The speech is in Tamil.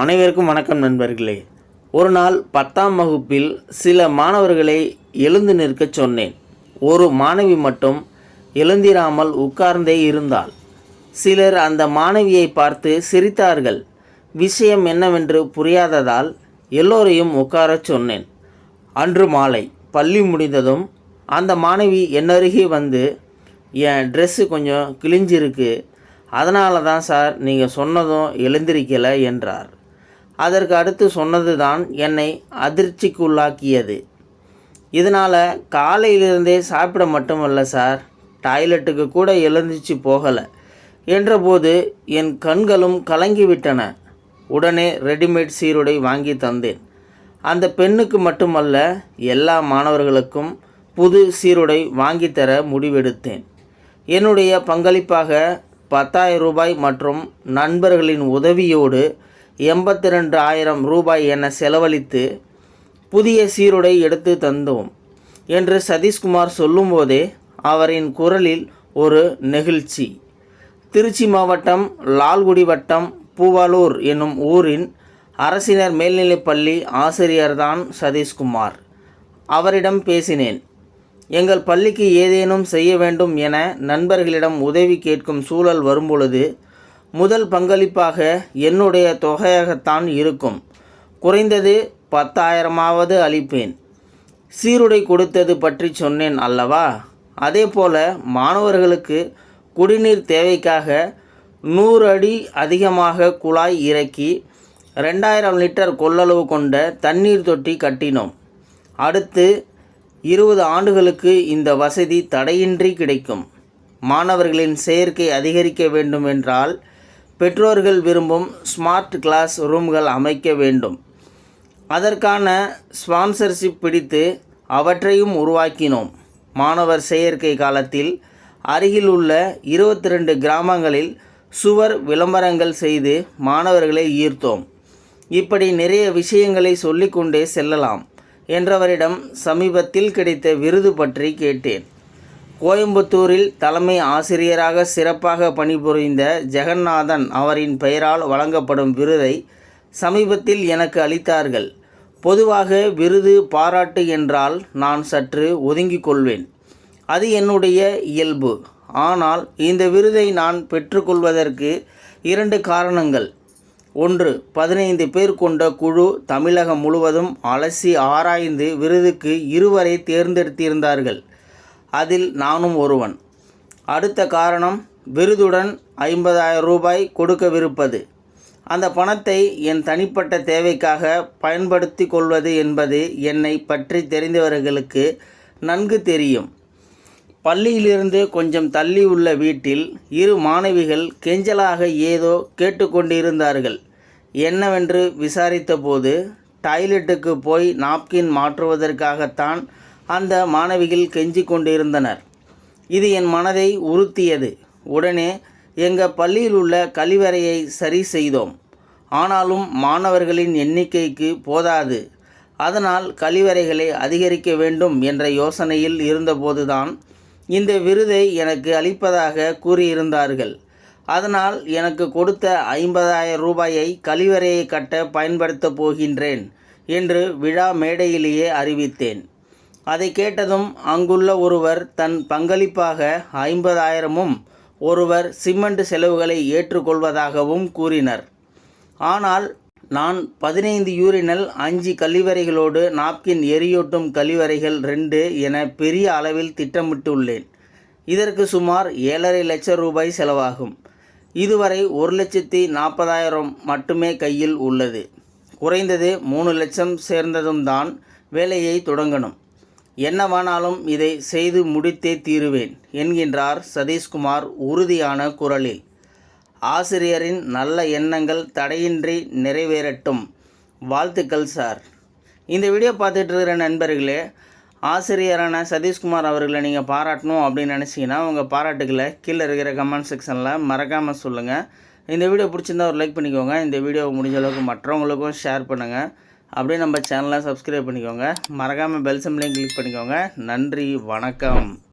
அனைவருக்கும் வணக்கம் நண்பர்களே. ஒரு நாள் பத்தாம் வகுப்பில் சில மாணவர்களை எழுந்து நிற்கச் சொன்னேன். ஒரு மாணவி மட்டும் எழுந்திராமல் உட்கார்ந்தே இருந்தாள். சிலர் அந்த மாணவியை பார்த்து சிரித்தார்கள். விஷயம் என்னவென்று புரியாததால் எல்லோரையும் உட்காரச் சொன்னேன். அன்று மாலை பள்ளி முடிந்ததும் அந்த மாணவி என்னருகே வந்து என் ட்ரெஸ்ஸு கொஞ்சம் கிழிஞ்சிருக்கு. அதனால தான் சார் நீங்கள் சொன்னதும் எழுந்திருக்கலை என்றார். அதற்கு அடுத்து சொன்னது தான் என்னை அதிர்ச்சிக்குள்ளாக்கியது. இதனால் காலையிலிருந்தே சாப்பிட மட்டுமல்ல சார். டாய்லெட்டுக்கு கூட எழுந்திருச்சு போகலை. என்றபோது என் கண்களும் கலங்கிவிட்டன. உடனே ரெடிமேட் சீருடை வாங்கி தந்தேன். அந்த பெண்ணுக்கு மட்டுமல்ல எல்லா மாணவர்களுக்கும் புது சீருடை வாங்கித்தர முடிவெடுத்தேன். என்னுடைய பங்களிப்பாக பத்தாயிரம் ரூபாய் மற்றும் நண்பர்களின் உதவியோடு எண்பத்தி ரெண்டு ஆயிரம் ரூபாய் என செலவழித்து புதிய சீருடை எடுத்து தந்தோம் என்று சதீஷ்குமார் சொல்லும்போதே அவரின் குரலில் ஒரு நெகிழ்ச்சி. திருச்சி மாவட்டம் லால்குடி வட்டம் பூவாலூர் என்னும் ஊரின் அரசினர் மேல்நிலைப்பள்ளி ஆசிரியர்தான் சதீஷ்குமார். அவரிடம் பேசினேன் எங்கள் பள்ளிக்கு ஏதேனும் செய்ய வேண்டும் என நண்பர்களிடம் உதவி கேட்கும் சூழல் வரும்பொழுது முதல் பங்களிப்பாக என்னுடைய தொகையாகத்தான் இருக்கும். குறைந்தது பத்தாயிரமாவது அளிப்பேன். சீருடை கொடுத்தது பற்றி சொன்னேன் அல்லவா? அதேபோல மாணவர்களுக்கு குடிநீர் தேவைக்காக நூறு அடி அதிகமாக குழாய் இறக்கி ரெண்டாயிரம் லிட்டர் கொள்ளளவு கொண்ட தண்ணீர் தொட்டி கட்டினோம். அடுத்து இருபது ஆண்டுகளுக்கு இந்த வசதி தடையின்றி கிடைக்கும். மாணவர்களின் சேர்க்கை அதிகரிக்க வேண்டும் என்றால் பெற்றோர்கள் விரும்பும் ஸ்மார்ட் கிளாஸ் ரூம்கள் அமைக்க வேண்டும். அதற்கான ஸ்பான்சர்ஷிப் பிடித்து அவற்றையும் உருவாக்கினோம். மாணவர் செயற்கை காலத்தில் அருகில் உள்ள இருபத்தி ரெண்டு கிராமங்களில் சுவர் விளம்பரங்கள் செய்து மாணவர்களை ஈர்த்தோம். இப்படி நிறைய விஷயங்களை சொல்லிக்கொண்டே செல்லலாம் என்றவரிடம் சமீபத்தில் கிடைத்த விருது பற்றி கேட்டேன். கோயம்புத்தூரில் தலைமை ஆசிரியராக சிறப்பாக பணிபுரிந்த ஜெகநாதன் அவரின் பெயரால் வழங்கப்படும் விருதை சமீபத்தில் எனக்கு அளித்தார்கள். பொதுவாக விருது பாராட்டு என்றால் நான் சற்று ஒதுங்கிக் கொள்வேன். அது என்னுடைய இயல்பு. ஆனால் இந்த விருதை நான் பெற்றுக்கொள்வதற்கு இரண்டு காரணங்கள். ஒன்று பதினைந்து பேர் கொண்ட குழு தமிழகம் முழுவதும் அலசி ஆராய்ந்து விருதுக்கு இருவரை தேர்ந்தெடுத்திருந்தார்கள். அதில் நானும் ஒருவன். அடுத்த காரணம் விருதுடன் ஐம்பதாயிரம் ரூபாய் கொடுக்கவிருப்பது. அந்த பணத்தை என் தனிப்பட்ட தேவைக்காக பயன்படுத்தி கொள்வது என்பது என்னை பற்றி தெரிந்தவர்களுக்கு நன்கு தெரியும். பள்ளியிலிருந்து கொஞ்சம் தள்ளி உள்ள வீட்டில் இரு மாணவிகள் கெஞ்சலாக ஏதோ கேட்டுக்கொண்டிருந்தார்கள் என்னவென்று விசாரித்தபோது டாய்லெட்டுக்கு போய் நாப்கின் மாற்றுவதற்காகத்தான் அந்த மாணவிகள் கெஞ்சி கொண்டிருந்தனர். இது என் மனதை உறுத்தியது. உடனே எங்கள் பள்ளியில் உள்ள கழிவறையை சரி செய்தோம். ஆனாலும் மாணவர்களின் எண்ணிக்கைக்கு போதாது. அதனால் கழிவறைகளை அதிகரிக்க வேண்டும் என்ற யோசனையில் இருந்தபோதுதான் இந்த விருதை எனக்கு அளிப்பதாக கூறியிருந்தார்கள். அதனால் எனக்கு கொடுத்த ஐம்பதாயிரம் ரூபாயை கழிவறையை கட்ட பயன்படுத்தப் போகின்றேன் என்று விழா மேடையிலேயே அறிவித்தேன். அதை கேட்டதும் அங்குள்ள ஒருவர் தன் பங்களிப்பாக ஐம்பதாயிரமும் ஒருவர் சிமெண்ட் செலவுகளை ஏற்றுக்கொள்வதாகவும் கூறினர். ஆனால் நான் பதினைந்து யூரினல் அஞ்சு கழிவறைகளோடு நாப்கின் எரியூட்டும் கழிவறைகள் ரெண்டு என பெரிய அளவில் திட்டமிட்டுள்ளேன். இதற்கு சுமார் ஏழரை லட்சம் ரூபாய் செலவாகும். இதுவரை ஒரு லட்சத்தி நாற்பதாயிரம் மட்டுமே கையில் உள்ளது. குறைந்தது மூணு லட்சம் சேர்ந்ததும் தான் வேலையை தொடங்கணும். என்னவானாலும் இதை செய்து முடித்தே தீருவேன் என்கின்றார் சதீஷ்குமார் உறுதியான குரலில். ஆசிரியரின் நல்ல எண்ணங்கள் தடையின்றி நிறைவேறட்டும். வாழ்த்துக்கள் சார். இந்த வீடியோ பார்த்துட்டு இருக்கிற நண்பர்களே ஆசிரியரான சதீஷ்குமார் அவர்களை நீங்கள் பாராட்டணும் அப்படின்னு நினச்சிங்கன்னா உங்கள் பாராட்டுக்களை கீழே இருக்கிற கமெண்ட் செக்ஷனில் மறக்காமல் சொல்லுங்கள் இந்த வீடியோ பிடிச்சிருந்தா ஒரு லைக் பண்ணிக்கோங்க. இந்த வீடியோ முடிஞ்ச அளவுக்கு மற்றவங்களுக்கும் ஷேர் பண்ணுங்கள் அப்படியே நம்ம சேனலை சப்ஸ்கிரைப் பண்ணிக்கோங்க. மறக்காமல் பெல் சிம்லையும் கிளிக் பண்ணிக்கோங்க. நன்றி வணக்கம்.